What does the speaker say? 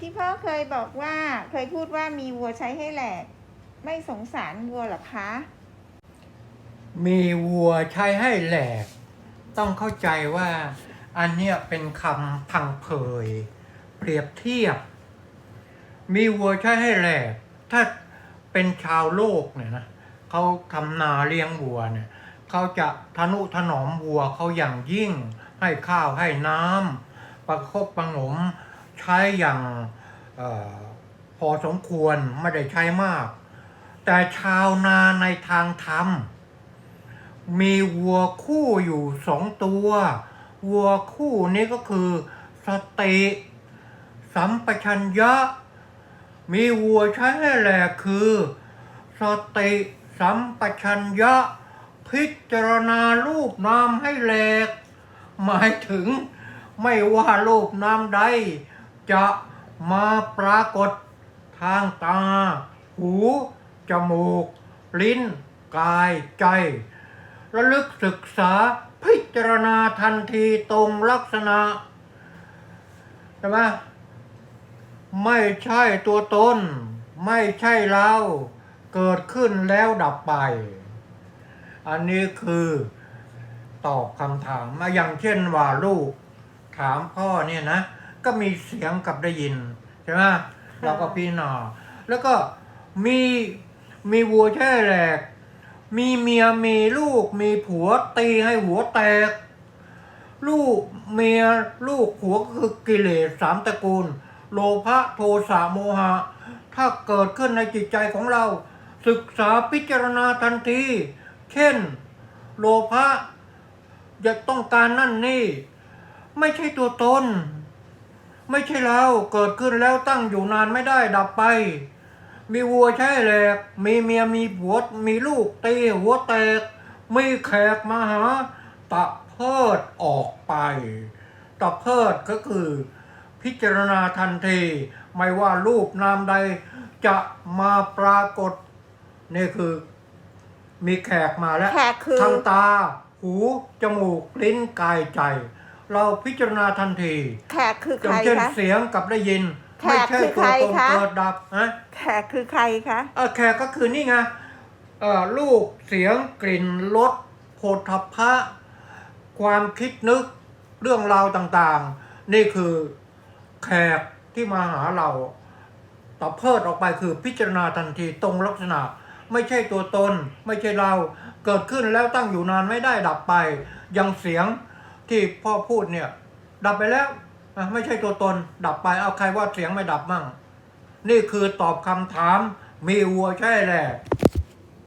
ที่พ่อเคยบอกว่าเคยพูดว่ามีวัวใช้ให้แหลก ไม่สงสารวัวหรอคะ มีวัวใช้ให้แหลก ต้องเข้าใจว่าอันเนี้ยเป็นคำพังเพยเปรียบเทียบ มีวัวใช้ให้แหลก ถ้าเป็นชาวโลกเนี่ยนะเขาทำนาเลี้ยงวัวเนี่ยเขาจะทนุถนอมวัวเขาอย่างยิ่งให้ข้าวให้น้ำประคบประหงม ใช้อย่างออพอสมควรไม่ได้ใช้มาก แต่ชาวนาในทางธรรม มีวัวคู่อยู่สองตัว วัวคู่นี้ก็คือสติสัมปชัญญะ มีวัวใช้ให้แหลกคือ สติสัมปชัญญะ พิจารณารูปนามให้แหลก หมายถึงไม่ว่ารูปนามใด จะมาปรากฏทางตา หู จมูก ลิ้น กายใจ ระลึกศึกษาพิจารณาทันทีตรงลักษณะใช่ไหมไม่ใช่ตัวตน ไม่ใช่เราเกิดขึ้นแล้วดับไป อันนี้คือตอบคำถามมาอย่างเช่นว่าลูก ถามพ่อเนี่ยนะ ก็มีเสียงกับได้ยินใช่ไหมเราก็พี่นาแล้วก็มีมีวัวแช่แหลก มีเมียมีลูก มีผัวตีให้หัวแตก ลูกเมียลูกผัวก็คือกิเลสสามตระกูล โลภะโทสะโมหะ ถ้าเกิดขึ้นในจิตใจของเรา ศึกษาพิจารณาทันที เช่น โลภะจะต้องการนั่นนี่ ไม่ใช่ตัวตน ไม่ใช่เราเกิดขึ้นแล้วตั้งอยู่นานไม่ได้ดับไป มีวัวใช่แหลก มีเมียมีผัวมีลูกตีหัวแตก มีแขกมาหา ตะเพิดออกไป ตะเพิดก็คือ พิจารณาทันที ไม่ว่ารูปนามใดจะมาปรากฏ นี่คือ มีแขกมาแล้วแขกคือทางตา หู จมูก ลิ้น กายใจ เราพิจารณาทันทีแขกคืออใคย่ารงเช่นคะ เสียงกับได้ยิน แขไม่กใช่คือตัวใครตนคะ เกิดดับนะแขกคือใครคะ เออแขกก็คือนี่ไงเอ่อลูกเสียงกลิ่นรสโผฏฐัพพะความคิดนึกเรื่องราวต่างๆ นี่คือแขกที่มาหาเราต่อเพิดออกไปคือพิจารณาทันทีตรงลักษณะ ไม่ใช่ตัวตน ไม่ใช่เราเกิดขึ้นแล้วตั้งอยู่นานไม่ได้ดับไปอยังเสียง ที่พ่อพูดเนี่ย ดับไปแล้วไม่ใช่ตัวตน ดับไปเอาใครว่าเสียงไม่ดับมั่ง นี่คือตอบคำถามมีวัวใช่แหละ